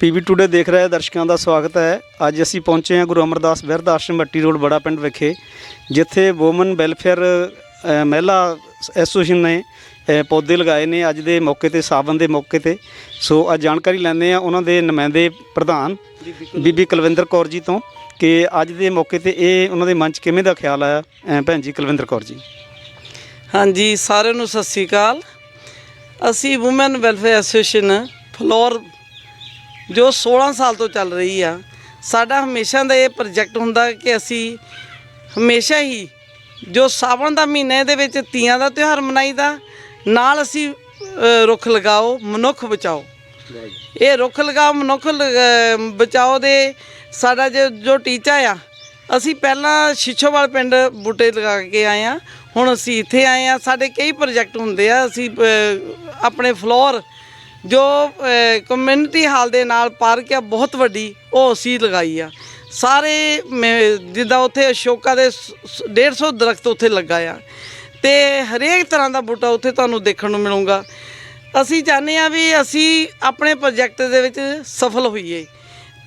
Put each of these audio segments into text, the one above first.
PV today ਦੇਖ ਰਹੇ ਦਰਸ਼ਕਾਂ ਦਾ ਸਵਾਗਤ ਹੈ। ਅੱਜ ਅਸੀਂ ਪਹੁੰਚੇ ਹਾਂ ਗੁਰੂ ਅਮਰਦਾਸ ਬਿਰਧ ਆਸ਼ਰਮ ਮੱਟੀ ਰੋਡ ਬੜਾ ਪਿੰਡ ਵਿਖੇ ਜਿੱਥੇ ਵੂਮਨ ਵੈਲਫੇਅਰ ਮਹਿਲਾ ਐਸੋਸੀਏਸ਼ਨ ਨੇ ਪੌਦੇ ਲਗਾਏ ਨੇ ਅੱਜ ਦੇ ਮੌਕੇ ਤੇ ਸਾਵਨ ਦੇ ਮੌਕੇ ਤੇ। ਸੋ ਅੱਜ ਜਾਣਕਾਰੀ ਲੈਂਦੇ ਆ ਉਹਨਾਂ ਦੇ ਨੁਮਾਇੰਦੇ ਪ੍ਰਧਾਨ ਬੀਬੀ ਕੁਲਵਿੰਦਰ ਕੌਰ ਜੀ ਤੋਂ ਕਿ ਅੱਜ ਦੇ ਮੌਕੇ ਤੇ ਇਹ ਉਹਨਾਂ ਦੇ ਮਨ 'ਚ ਕਿਵੇਂ ਦਾ ਖਿਆਲ ਆਇਆ ਭੈਣ ਜੀ ਕੁਲਵਿੰਦਰ ਕੌਰ ਜੀ? ਹਾਂਜੀ ਸਾਰਿਆਂ ਨੂੰ ਸਤਿ ਸ੍ਰੀ ਅਕਾਲ। ਅਸੀਂ ਔਮਨ ਵੈਲਫੇਅਰ ਐਸੋਸੀਏਸ਼ਨ ਫਲੋਰ ਜੋ 16 ਸਾਲ ਤੋਂ ਚੱਲ ਰਹੀ ਆ, ਸਾਡਾ ਹਮੇਸ਼ਾ ਦਾ ਇਹ ਪ੍ਰੋਜੈਕਟ ਹੁੰਦਾ ਕਿ ਅਸੀਂ ਹਮੇਸ਼ਾ ਹੀ ਜੋ ਸਾਵਣ ਦਾ ਮਹੀਨੇ ਦੇ ਵਿੱਚ ਤੀਆਂ ਦਾ ਤਿਉਹਾਰ ਮਨਾਈਦਾ, ਨਾਲ ਅਸੀਂ ਰੁੱਖ ਲਗਾਓ, ਮਨੁੱਖ ਬਚਾਓ। ਇਹ ਰੁੱਖ ਲਗਾਓ, ਮਨੁੱਖ ਲਗਾ- ਬਚਾਓ ਦੇ ਸਾਡਾ ਜੋ ਜੋ ਟੀਚਾ ਆ, ਅਸੀਂ ਪਹਿਲਾਂ ਸ਼ਿਸ਼ੋਵਾਲ ਪਿੰਡ ਬੂਟੇ ਲਗਾ ਕੇ ਆਏ ਆ, ਹੁਣ ਅਸੀਂ ਇੱਥੇ ਆਏ ਆ, ਸਾਡੇ ਕਈ ਪ੍ਰੋਜੈਕਟ ਹੁੰਦੇ ਆ, ਅਸੀਂ ਆਪਣੇ ਫਲੋਰ ਜੋ ਕਮਿਊਨਿਟੀ ਹਾਲ ਦੇ ਨਾਲ ਪਾਰਕ ਆ, ਬਹੁਤ ਵੱਡੀ, ਉਹ ਅਸੀਂ ਲਗਾਈ ਆ। ਸਾਰੇ ਮੈਂ- ਜਿੱਦਾਂ ਉੱਥੇ ਅਸ਼ੋਕਾ ਦੇ ਸ- ਸ- 150 ਦਰਖਤ ਉੱਥੇ ਲੱਗਾ ਆ। ਤੇ ਹਰੇਕ ਤਰ੍ਹਾਂ ਦਾ ਬੂਟਾ ਉੱਥੇ ਤੁਹਾਨੂੰ ਦੇਖਣ ਨੂੰ ਮਿਲੂਗਾ। ਅਸੀਂ ਚਾਹੁੰਦੇ ਆ ਵੀ ਅਸੀਂ ਆਪਣੇ ਪ੍ਰੋਜੈਕਟ ਦੇ ਵਿੱਚ ਸਫਲ ਹੋਈਏ।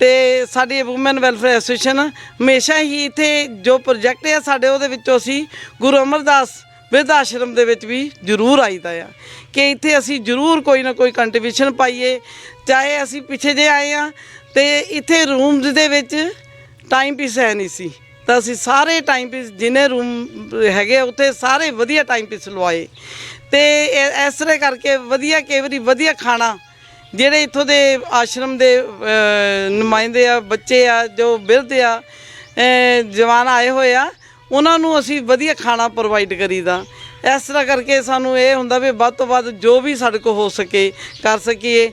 ਤੇ ਸਾਡੀ ਔਮਨ ਵੈਲਫੇਅਰ ਐਸੋਸੀਏਸ਼ਨ ਹਮੇਸ਼ਾ ਹੀ ਇੱਥੇ ਜੋ ਪ੍ਰੋਜੈਕਟ ਆ, ਸਾਡੇ ਉਹਦੇ ਵਿੱਚੋਂ ਅਸੀਂ ਗੁਰੂ ਅਮਰਦਾਸ ਬਿਰਧ ਆਸ਼ਰਮ ਦੇ ਵਿੱਚ ਵੀ ਜ਼ਰੂਰ ਆਈਦਾ ਆ ਕਿ ਇੱਥੇ ਅਸੀਂ ਜ਼ਰੂਰ ਕੋਈ ਨਾ ਕੋਈ ਕੰਟਰੀਬਿਊਸ਼ਨ ਪਾਈਏ ਚਾਹੇ ਅਸੀਂ ਪਿੱਛੇ ਜੇ ਆਏ ਆ ਤੇ ਇੱਥੇ ਰੂਮਸ ਦੇ ਵਿੱਚ ਟਾਈਮ ਪੀਸ ਹੈ ਨਹੀਂ ਸੀ। ਤਾਂ ਅਸੀਂ ਸਾਰੇ ਟਾਈਮ ਪੀਸ ਜਿੰਨੇ ਰੂਮ ਹੈਗੇ ਆ, ਉੱਥੇ ਸਾਰੇ ਵਧੀਆ ਟਾਈਮ ਪੀਸ ਲਵਾਏ। ਤੇ ਇਸ ਤਰ੍ਹਾਂ ਕਰਕੇ ਵਧੀਆ ਕਈ ਵਾਰੀ ਵਧੀਆ ਖਾਣਾ ਜਿਹੜੇ ਇੱਥੋਂ ਦੇ ਆਸ਼ਰਮ ਦੇ ਨੁਮਾਇੰਦੇ ਆ ਬੱਚੇ ਆ ਜੋ ਬਿਰਧ ਆ ਜਵਾਨ ਆਏ ਹੋਏ ਆ ਉਹਨਾਂ ਨੂੰ ਅਸੀਂ ਵਧੀਆ ਖਾਣਾ ਪ੍ਰੋਵਾਈਡ ਕਰੀਦਾ। ਇਸ ਤਰ੍ਹਾਂ ਕਰਕੇ ਸਾਨੂੰ ਇਹ ਹੁੰਦਾ ਵੀ ਵੱਧ ਤੋਂ ਵੱਧ ਜੋ ਵੀ ਸਾਡੇ ਕੋਲ ਹੋ ਸਕੇ ਕਰ ਸਕੀਏ।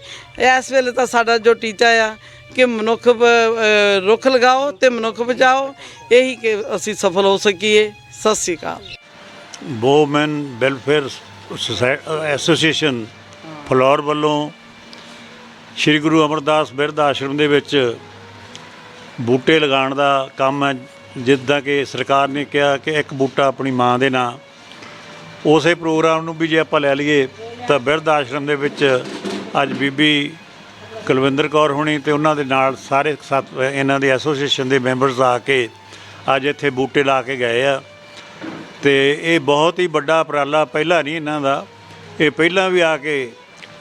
ਇਸ ਵੇਲੇ ਤਾਂ ਸਾਡਾ ਜੋ ਟੀਚਾ ਆ ਕਿ ਮਨੁੱਖ ਰੁੱਖ ਲਗਾਓ ਤੇ ਮਨੁੱਖ ਬਚਾਓ, ਇਹੀ ਕਿ ਅਸੀਂ ਸਫਲ ਹੋ ਸਕੀਏ। ਸਤਿ ਸ੍ਰੀ ਅਕਾਲ। ਵੂਮਨ ਵੈਲਫੇਅਰ ਸੁਸਾਇ- ਐਸੋਸੀਏਸ਼ਨ ਫਲੋਰ ਵੱਲੋਂ ਸ੍ਰੀ ਗੁਰੂ ਅਮਰਦਾਸ ਬਿਰਧ ਆਸ਼ਰਮ ਦੇ ਵਿੱਚ ਬੂਟੇ ਲਗਾਉਣ ਦਾ ਕੰਮ ਹੈ। ਜਿੱਦਾਂ ਕਿ ਸਰਕਾਰ ਨੇ ਕਿਹਾ ਕਿ ਇੱਕ ਬੂਟਾ ਆਪਣੀ ਮਾਂ ਦੇ ਨਾਂ, ਉਸੇ ਪ੍ਰੋਗਰਾਮ ਨੂੰ ਵੀ ਜੇ ਆਪਾਂ ਲੈ ਲਈਏ, ਤਾਂ ਬਿਰਧ ਆਸ਼ਰਮ ਦੇ ਵਿੱਚ ਅੱਜ ਬੀਬੀ ਕੁਲਵਿੰਦਰ ਕੌਰ ਹੋਣੀ ਤੇ ਉਹਨਾਂ ਦੇ ਨਾਲ ਸਾਰੇ ਸੱਤ, ਇਹਨਾਂ ਦੇ ਐਸੋਸੀਏਸ਼ਨ ਦੇ ਮੈਂਬਰਸ ਆ ਕੇ ਅੱਜ ਇੱਥੇ ਬੂਟੇ ਲਾ ਕੇ ਗਏ ਆ। ਤੇ ਇਹ ਬਹੁਤ ਹੀ ਵੱਡਾ ਉਪਰਾਲਾ ਪਹਿਲਾਂ ਨਹੀਂ ਇਹਨਾਂ ਦਾ, ਇਹ ਪਹਿਲਾਂ ਵੀ ਆ ਕੇ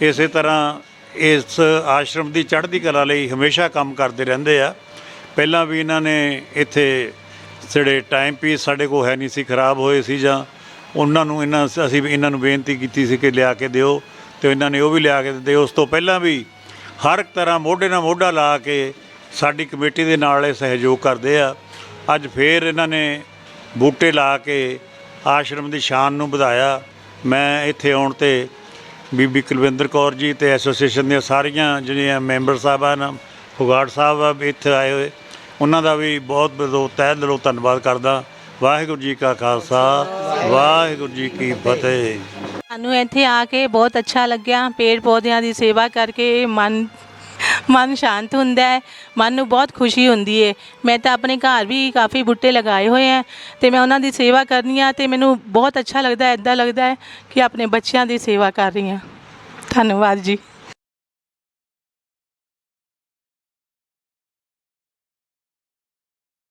ਇਸੇ ਤਰ੍ਹਾਂ ਇਸ ਆਸ਼ਰਮ ਦੀ ਚੜ੍ਹਦੀ ਕਲਾ ਲਈ ਹਮੇਸ਼ਾ ਕੰਮ ਕਰਦੇ ਰਹਿੰਦੇ ਆ। ਪਹਿਲਾਂ ਵੀ ਇਹਨਾਂ ਨੇ ਇੱਥੇ ਜਿਹੜੇ ਟਾਈਮ ਪੀਸ ਸਾਡੇ ਕੋਲ ਹੈ ਨਹੀਂ ਸੀ, ਖਰਾਬ ਹੋਏ ਸੀ ਜਾਂ ਉਹਨਾਂ ਨੂੰ ਇਹਨਾਂ ਅਸੀਂ ਵੀ ਇਹਨਾਂ ਨੂੰ ਬੇਨਤੀ ਕੀਤੀ ਸੀ ਕਿ ਲਿਆ ਕੇ ਦਿਓ ਤੇ ਇਹਨਾਂ ਨੇ ਉਹ ਵੀ ਲਿਆ ਕੇ ਦਿੱਤੇ। ਉਸ ਤੋਂ ਪਹਿਲਾਂ ਵੀ ਹਰ ਇੱਕ ਤਰ੍ਹਾਂ ਮੋਢੇ ਨਾਲ ਮੋਢਾ ਲਾ ਕੇ ਸਾਡੀ ਕਮੇਟੀ ਦੇ ਨਾਲ ਇਹ ਸਹਿਯੋਗ ਕਰਦੇ ਆ। ਅੱਜ ਫੇਰ ਇਹਨਾਂ ਨੇ ਬੂਟੇ ਲਾ ਕੇ ਆਸ਼ਰਮ ਦੀ ਸ਼ਾਨ ਨੂੰ ਵਧਾਇਆ। ਮੈਂ ਇੱਥੇ ਆਉਣ ਤੇ ਬੀਬੀ ਕੁਲਵਿੰਦਰ ਕੌਰ ਜੀ ਤੇ ਐਸੋਸੀਏਸ਼ਨ ਦੀਆਂ ਸਾਰੀਆਂ ਜਿਹੜੀਆਂ ਮੈਂਬਰ ਸਾਹਿਬਾਨ, ਫੁਗਾੜ ਸਾਹਿਬ ਇੱਥੇ ਆਏ ਹੋਏ। ਉਹਨਾਂ ਦਾ ਵੀ ਬਹੁਤ ਬਹੁਤ ਤਹਿ ਦਿਲੋਂ ਧੰਨਵਾਦ ਕਰਦਾ। ਵਾਹਿਗੁਰੂ ਜੀ ਕਾ ਖਾਲਸਾ, ਵਾਹਿਗੁਰੂ ਜੀ ਕੀ ਫਤਿਹ। ਸਾਨੂੰ ਇੱਥੇ ਆ ਕੇ ਬਹੁਤ ਅੱਛਾ ਲੱਗਿਆ। ਪੇੜ ਪੌਦਿਆਂ ਦੀ ਸੇਵਾ ਕਰਕੇ ਮਨ ਮਨ ਸ਼ਾਂਤ ਹੁੰਦਾ ਹੈ, ਮਨ ਨੂੰ ਬਹੁਤ ਖੁਸ਼ੀ ਹੁੰਦੀ ਹੈ। ਮੈਂ ਤਾਂ ਆਪਣੇ ਘਰ ਵੀ ਕਾਫੀ ਬੂਟੇ ਲਗਾਏ ਹੋਏ ਹੈ ਤੇ ਮੈਂ ਉਹਨਾਂ ਦੀ ਸੇਵਾ ਕਰਨੀ ਆ ਤੇ ਮੈਨੂੰ ਬਹੁਤ ਅੱਛਾ ਲੱਗਦਾ ਹੈ ਲੱਗਦਾ ਹੈ ਕਿ ਆਪਣੇ ਬੱਚਿਆਂ ਦੀ ਸੇਵਾ ਕਰ ਰਹੀ ਹਾਂ। ਧੰਨਵਾਦ ਜੀ।